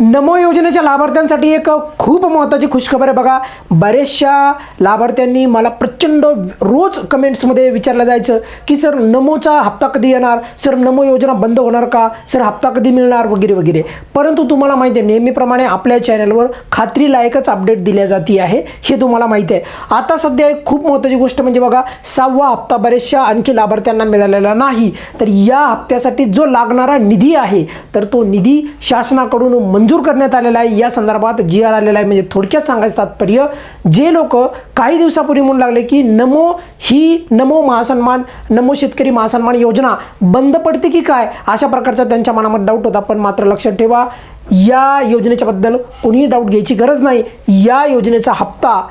नमो योजनेच्या लाभार्थ्यांसाठी एक खूप महत्त्वाची खुशखबर आहे बघा. बऱ्याचशा लाभार्थ्यांनी मला प्रचंड रोज कमेंट्समध्ये विचारलं जायचं की सर नमोचा हप्ता कधी येणार? सर नमो योजना बंद होणार का? सर हप्ता कधी मिळणार? वगैरे वगैरे. परंतु तुम्हाला माहिती आहे नेहमीप्रमाणे आपल्या चॅनलवर खात्रीलायकच अपडेट दिल्या जाती आहे हे तुम्हाला माहिती आहे. आता सध्या एक खूप महत्त्वाची गोष्ट म्हणजे बघा सहावा हप्ता बऱ्याचशा आणखी लाभार्थ्यांना मिळालेला नाही. तर या हप्त्यासाठी जो लागणारा निधी आहे तर तो निधी शासनाकडून मंजूर करण्यात आलेला आहे. या संदर्भात जी आर आलेला आहे. म्हणजे थोडक्यात सांगायचं तात्पर्य जे लोक काही दिवसापूर्वी म्हणू लागले की नमो ही नमो महासन्मान नमो शेतकरी महासन्मान योजना बंद पडते की काय? अशा प्रकारचा त्यांच्या मनामध्ये डाऊट होता. पण मात्र लक्षात ठेवा या योजनेच्याबद्दल कोणीही डाऊट घ्यायची गरज नाही. या योजनेचा हप्ता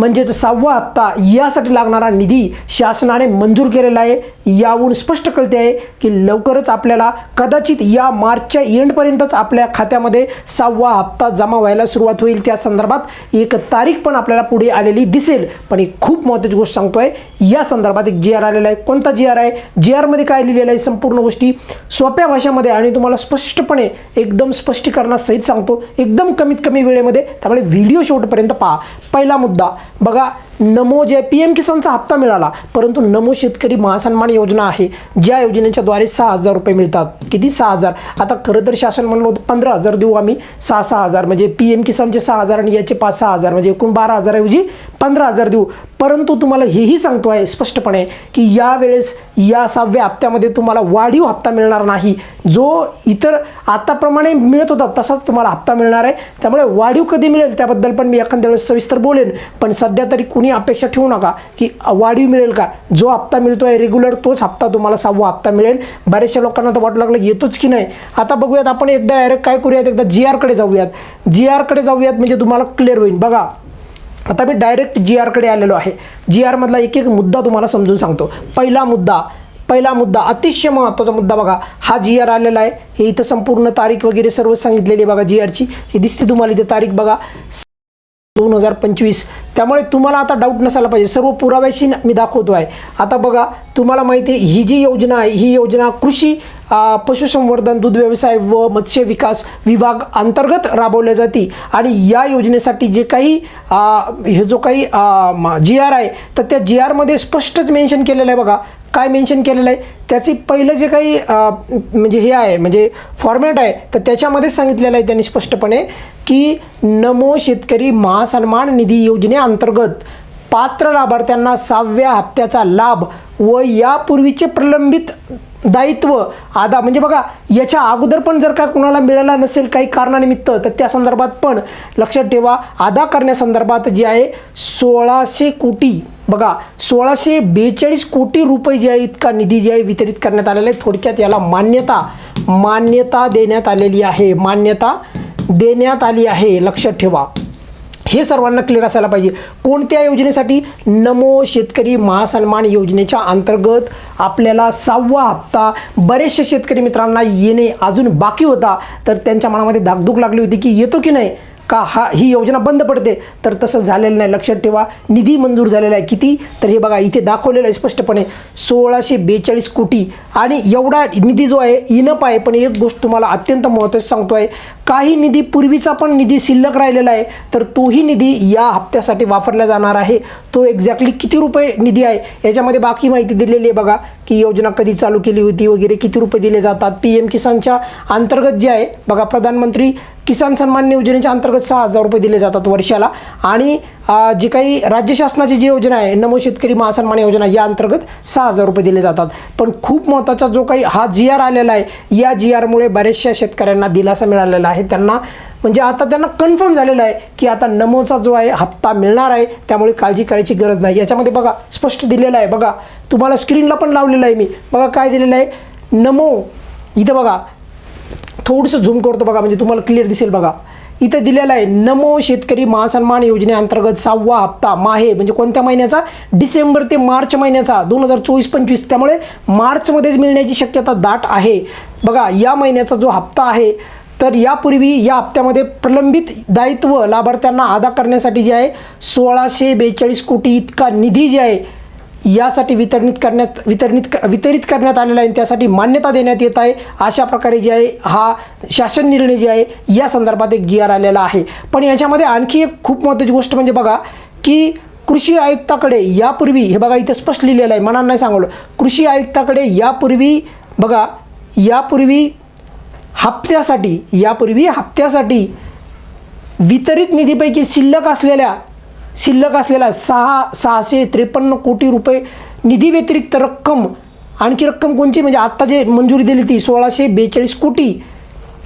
म्हणजेच सहावा हप्ता यासाठी लागणारा निधी शासनाने मंजूर केलेला आहे. यावरून स्पष्ट कळते आहे की लवकरच आपल्याला कदाचित या मार्चच्या एंडपर्यंतच आपल्या खात्यामध्ये सहावा हप्ता जमा व्हायला सुरुवात होईल. त्या संदर्भात एक तारीख पण आपल्याला पुढे आलेली दिसेल. पण एक खूप महत्त्वाची गोष्ट सांगतोय या संदर्भात एक जी आर आलेला आहे. कोणता जी आर आहे? जी आरमध्ये काय लिहिलेलं आहे? संपूर्ण गोष्टी सोप्या भाषेमध्ये आणि तुम्हाला स्पष्टपणे एकदम स्पष्टीकरणासहित सांगतो. एकदम कमीत कमी वेळेमध्ये. त्यामुळे व्हिडिओ शेवटपर्यंत पहा. पहिला मुद्दा बघा नमो जे पी एम किसानचा हप्ता मिळाला परंतु नमो शेतकरी महासन्मान योजना आहे ज्या योजनेच्याद्वारे सहा हजार रुपये मिळतात. किती? सहा हजार. आता खरं तर शासन म्हणलं होतं पंधरा हजार देऊ आम्ही. सहा सहा हजार. म्हणजे पी एम किसानचे सहा हजार आणि याचे पाच सहा हजार. म्हणजे एकूण बारा हजारऐवजी पंधरा हजार देऊ. परंतु तुम्हाला हेही सांगतो आहे स्पष्टपणे की यावेळेस या सहाव्या हप्त्यामध्ये तुम्हाला वाढीव हप्ता मिळणार नाही. जो इतर आताप्रमाणे मिळत होता तसाच तुम्हाला हप्ता मिळणार आहे. त्यामुळे वाढीव कधी मिळेल त्याबद्दल पण मी एखाद्या वेळेस सविस्तर बोलेन. पण सध्या तरी कुणी अपेक्षा ठेवू नका की वाढीव मिळेल का? जो हप्ता मिळतो आहे रेग्युलर तोच हप्ता तुम्हाला सहावा हप्ता मिळेल. बऱ्याचशा लोकांना तर वाटू लागलं येतोच की नाही. आता बघूयात आपण एकदा डायरेक्ट काय करूयात? एकदा जी आरकडे जाऊयात. जी आरकडे जाऊयात म्हणजे तुम्हाला क्लिअर होईल. बघा आता मी डायरेक्ट जी आरकडे आलेलो आहे. जी आरमधला एक एक मुद्दा तुम्हाला समजून सांगतो. पहिला मुद्दा पहिला मुद्दा अतिशय महत्त्वाचा मुद्दा बघा. हा जी आर आलेला आहे. हे इथं संपूर्ण तारीख वगैरे सर्व सांगितलेली आहे बघा जी आरची हे दिसते तुम्हाला इथे तारीख बघा. दोन हजार पंचवीस. त्यामुळे तुम्हाला आता डाऊट नसायला पाहिजे. सर्व पुराव्याशी मी दाखवतो आहे. आता बघा तुम्हाला माहिती आहे ही जी योजना आहे ही योजना कृषी पशुसंवर्धन दूध व्यवसाय व मत्स्य विकास विभाग अंतर्गत राबवल्या जाते. आणि या योजनेसाठी जे काही हे जो काही जी आर आहे तर त्या जी आरमध्ये स्पष्टच मेन्शन केलेलं आहे बघा. काय मेन्शन केलेलं आहे? त्याची पहिलं जे काही म्हणजे हे आहे म्हणजे फॉर्मॅट आहे तर त्याच्यामध्येच सांगितलेलं आहे त्यांनी स्पष्टपणे की नमो शेतकरी महासन्मान निधी योजनेअंतर्गत पात्र लाभार्थ्यांना सहाव्या हप्त्याचा लाभ व यापूर्वीचे प्रलंबित दायित्व आदा म्हणजे बघा याच्या अगोदर पण जर का कुणाला मिळाला नसेल काही कारणानिमित्त तर त्या संदर्भात पण लक्षात ठेवा. अदा करण्यासंदर्भात जे आहे सोळाशे कोटी बघा सोळाशे बेचाळीस कोटी रुपये जे आहे इतका निधी जे आहे वितरित करण्यात आलेला आहे. थोडक्यात याला मान्यता मान्यता देण्यात आलेली आहे. मान्यता देण्यात आली आहे. लक्षात ठेवा. हे सर्वांना क्लिअर असायला पाहिजे. कोणत्या योजनेसाठी? नमो शेतकरी महासन्मान योजनेच्या अंतर्गत आपल्याला सहावा हप्ता. बरेचसे शेतकरी मित्रांना येणे अजून बाकी होता तर त्यांच्या मनामध्ये धाकधूक लागली होती की येतो की नाही? का हा ही योजना बंद पडते? तर तसं झालेलं नाही. लक्षात ठेवा निधी मंजूर झालेला आहे. किती? तर हे बघा इथे दाखवलेलं आहे स्पष्टपणे. सोळाशे बेचाळीस कोटी. आणि एवढा निधी जो आहे इनप आहे. पण एक गोष्ट तुम्हाला अत्यंत महत्त्वाची सांगतो आहे काही निधी पूर्वीचा पण निधी शिल्लक राहिलेला आहे तर तोही निधी या हप्त्यासाठी वापरला जाणार आहे. तो एक्झॅक्टली किती रुपये निधी आहे? याच्यामध्ये बाकी माहिती दिलेली आहे बघा की योजना कधी चालू केली होती वगैरे किती रुपये दिले जातात. पी एम किसानच्या अंतर्गत जे आहे बघा प्रधानमंत्री किसान सन्मान योजनेच्या अंतर्गत सहा हजार रुपये दिले जातात वर्षाला. आणि जी काही राज्य शासनाची जी योजना आहे नमो शेतकरी महासन्मान योजना या अंतर्गत सहा हजार रुपये दिले जातात. पण खूप महत्त्वाचा जो काही हा जी आर आलेला आहे या जी आरमुळे बऱ्याचशा शेतकऱ्यांना दिलासा मिळालेला आहे. त्यांना. म्हणजे आता त्यांना कन्फर्म झालेलं आहे की आता नमोचा जो आहे हप्ता मिळणार आहे त्यामुळे काळजी करायची गरज नाही. याच्यामध्ये बघा स्पष्ट दिलेलं आहे. बघा तुम्हाला स्क्रीनला पण लावलेलं आहे मी. बघा काय दिलेलं आहे. नमो इथं बघा थोडंसं झूम करतो बघा म्हणजे तुम्हाला क्लिअर दिसेल बघा. इथं दिलेलं आहे नमो शेतकरी महासन्मान योजनेअंतर्गत सहावा हप्ता माहे म्हणजे कोणत्या महिन्याचा? डिसेंबर ते मार्च महिन्याचा दोन हजार चोवीस पंचवीस. त्यामुळे मार्चमध्येच मिळण्याची शक्यता दाट आहे. बघा या महिन्याचा जो हप्ता आहे तर यापूर्वी या हप्त्यामध्ये प्रलंबित दायित्व लाभार्थ्यांना अदा करण्यासाठी जे आहे सोळाशे बेचाळीस कोटी इतका निधी जे आहे यासाठी वितरणित करण्यात वितरणित वितरित करण्यात आलेला आहे आणि त्यासाठी मान्यता देण्यात येत आहे. अशा प्रकारे जे आहे हा शासन निर्णय जे आहे या संदर्भात एक जी आर आलेला आहे. पण याच्यामध्ये आणखी एक खूप महत्त्वाची गोष्ट म्हणजे बघा की कृषी आयुक्ताकडे यापूर्वी हे बघा इथं स्पष्ट लिहिलेलं आहे मनानं नाही सांगवलं. कृषी आयुक्ताकडे यापूर्वी बघा यापूर्वी हप्त्यासाठी यापूर्वी हप्त्यासाठी वितरित निधीपैकी शिल्लक असलेल्या शिल्लक असलेल्या सहा सहाशे त्रेपन्न कोटी रुपये निधी व्यतिरिक्त रक्कम आणखी रक्कम कोणची म्हणजे आत्ता जे मंजुरी दिली ती सोळाशे बेचाळीस कोटी.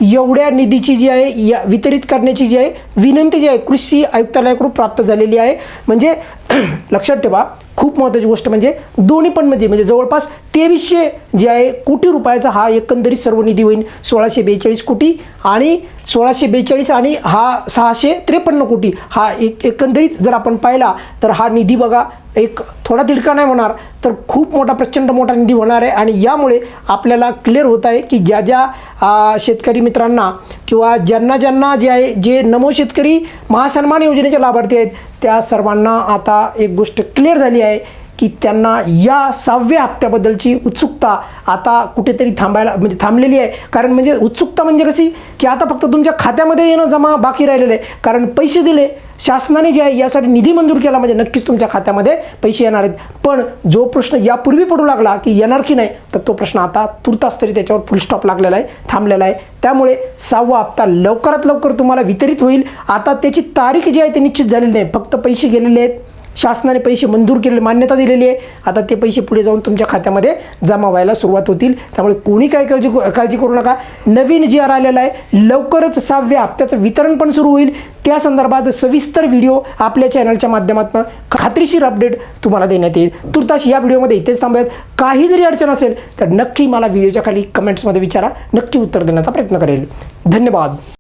एवढ्या निधीची जी आहे या वितरित करण्याची जी आहे विनंती जी आहे कृषी आयुक्तालयाकडून प्राप्त झालेली आहे. म्हणजे लक्षात ठेवा खूप महत्त्वाची गोष्ट म्हणजे दोन्ही पण मध्ये म्हणजे जवळपास तेवीसशे जे आहे कोटी रुपयाचा हा एकंदरीत सर्व निधी होईल सोळाशे बेचाळीस कोटी आणि सोळाशे बेचाळीस आणि हा सहाशे त्रेपन्न कोटी हा एक एकंदरीत जर आपण पाहिला तर हा निधी बघा एक थोडा तिडका नाही होणार तर खूप मोठा प्रचंड मोठा निधी होणार आहे आणि यामुळे आपल्याला क्लिअर होत आहे की ज्या ज्या शेतकरी मित्रांना किंवा ज्यांना ज्यांना जे आहे जे नमो शेतकरी महासन्मान योजनेचे लाभार्थी आहेत त्या सर्वांना आता एक गोष्ट क्लिअर झाली आहे. की त्यांना या सहाव्या हप्त्याबद्दलची उत्सुकता आता कुठेतरी थांबायला म्हणजे थांबलेली आहे. कारण म्हणजे उत्सुकता म्हणजे कशी? की आता फक्त तुमच्या खात्यामध्ये येणं जमा बाकी राहिलेलं आहे. कारण पैसे दिले. शासनाने जे आहे यासाठी निधी मंजूर केला म्हणजे नक्कीच तुमच्या खात्यामध्ये पैसे येणार आहेत. पण जो प्रश्न यापूर्वी पडू लागला की येणार की नाही तर तो प्रश्न आता तुर्तास तरी त्याच्यावर फुल स्टॉप लागलेला आहे थांबलेला आहे. त्यामुळे सहावा हप्ता लवकरात लवकर तुम्हाला वितरित होईल. आता त्याची तारीख जी आहे ती निश्चित झालेली नाही. फक्त पैसे गेलेले आहेत. शासनाने पैसे मंजूर केलेले मान्यता दिलेली आहे. आता ते पैसे पुढे जाऊन तुमच्या खात्यामध्ये जमा व्हायला सुरुवात होतील. त्यामुळे कोणी काय काळजी काळजी करू नका. नवीन जी आर आलेला आहे. लवकरच सहाव्या हप्त्याचं वितरण पण सुरू होईल. त्या संदर्भात सविस्तर व्हिडिओ आपल्या चॅनलच्या माध्यमातून खात्रीशीर अपडेट तुम्हाला देण्यात येईल. तुर्तास या व्हिडिओमध्ये इथेच थांबूयात. काही जरी अडचण असेल तर नक्की मला व्हिडिओच्या खाली कमेंट्समध्ये विचारा. नक्की उत्तर देण्याचा प्रयत्न करेल. धन्यवाद.